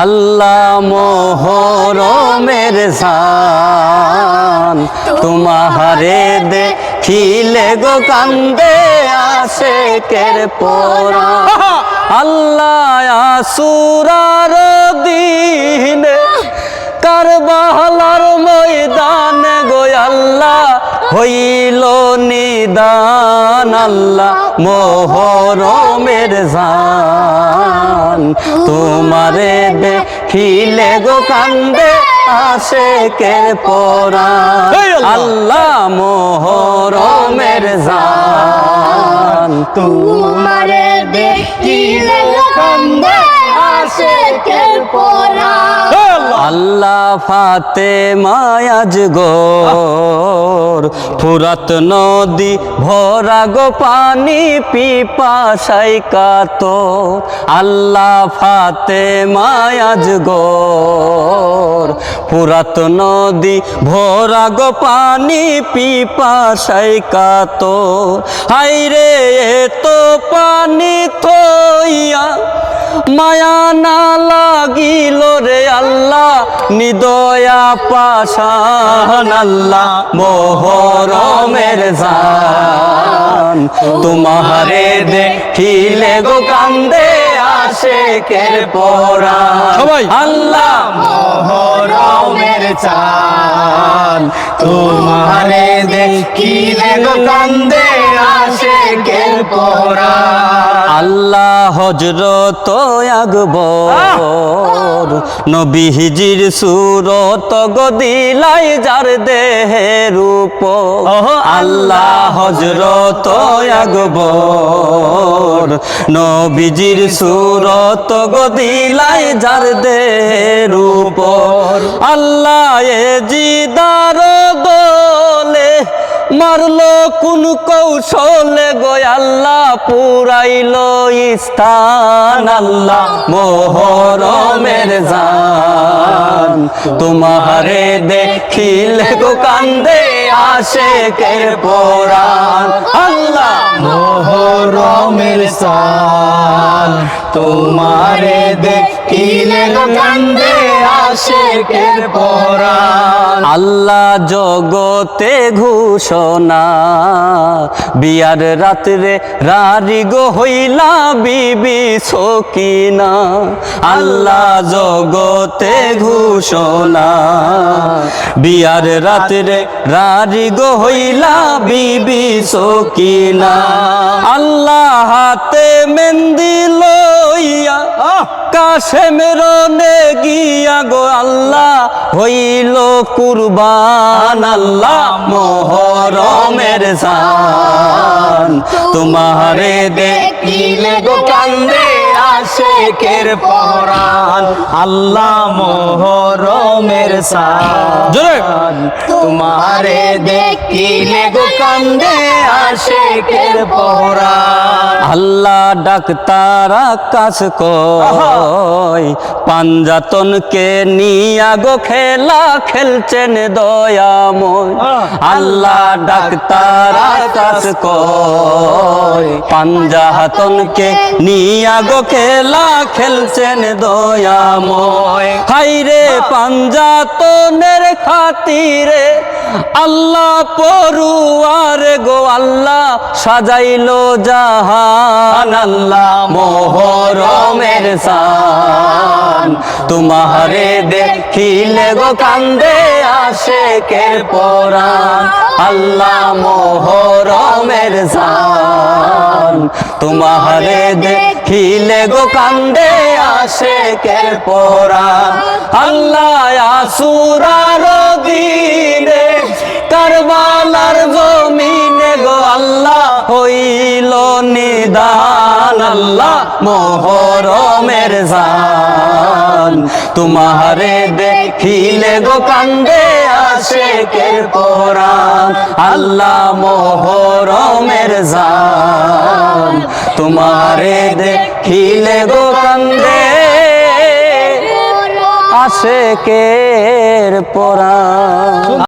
আল্লাহ মোহরমের জান তোমারে দেখিলে গো কান্দে আসে কের পোরা। আল্লাহ আসুরার দিনে কারবালার ময়দান গো আল্লাহ হইল নিদান, আল্লাহ মোহরমের জান তোমারে দেখিলে গো কান্দে আসে কে পরা আল্লাহ! মোহরমের জান। তোমারে দেখিলে গো কান্দে আসে কে পরা আল্লাহ। আল্লাহ ফাতে মায়াজ গোর ফুরাত নদী ভরা গো পানি পিপাসাই কাতো আল্লাহ ফাতে মায়াজ গোর ফুরাত নদী ভরা গো পানি পিপাসাই কাতো হাইরে তো পানি থইয়া মায়া না লাগিল রে আল্লাহ নিদয়া পাশান আল্লাহ মোহরমের জান। তোমারে দেখিলে গো কান্দে আসে কের পরা। সবাই। আল্লাহ মোহরমের চান তোমারে দেখিলে গো কান্দে আসে কের পরা। আল্লাহ হজরত আকবর নবী হিজির সুরত গদিলাই যার দেহের উপর। আল্লাহ হজরত আকবর নবীজির সুরত গদিলাই যার দেহের উপর। আল্লাহ মারলো কোন কৌশলে গো আল্লাহ পুরাইল স্থান আল্লাহ মোহরমের জান। তোমারে দেখিলে গো কান্দে আসে কে পরাণ। আল্লাহ মোহরমের জান। তোমারে দেখিলে গো কান্দে পরাণ আল্লাহ জগতে ঘোষণা। বিয়ার রাত্রে রারি গো হইলা বিবি সকিনা। আল্লাহ জগতে ঘোষণা। বিয়ার রাত্রে রারি গো হইলা বিবি সকিনা। আল্লাহ হাতে মেন্দি লইয়া কাশে মেরনে গিয়া গো আল্লাহ হইল কুরবান আল্লাহ মোহরমের জান। তোমারে দেখিলে গো কান্দে আসে কের পরান আল্লাহ মোহরমের সান তোমারে দেখিলে গো কান্দে আসে কের পরান আল্লাহ ডাক্তার আকাশ কই পাঞ্জাতনকে নিয়া গো খেলা খেলছেন দয়াময়। আল্লাহ ডাক্তার আকাশ কই পাঞ্জাতনকে নিয়া গো খেলা খেলছেন দয়াময়। হাইরে পাঞ্জাতনের খাতিরে আল্লাহ পড়ুয়ার গো আল্লাহ সাজাইলো জাহান। আল্লাহ মোহরমের সান। তোমারে দেখিলে গো কান্দে আসে কে পরাণ। আল্লাহ মোহরমের সান। তোমারে দেখিলে গো কান্দে আসে কে পরাণ। আল্লাহ আসুরার দিনে কারবালার জমিনে মোহরমের জান। তোমারে দেখিলে গো কান্দে আসে কে পরাণ আল্লাহ মোহরমের জান। তোমারে দেখিলে গো কান্দে আশেকের পরাণ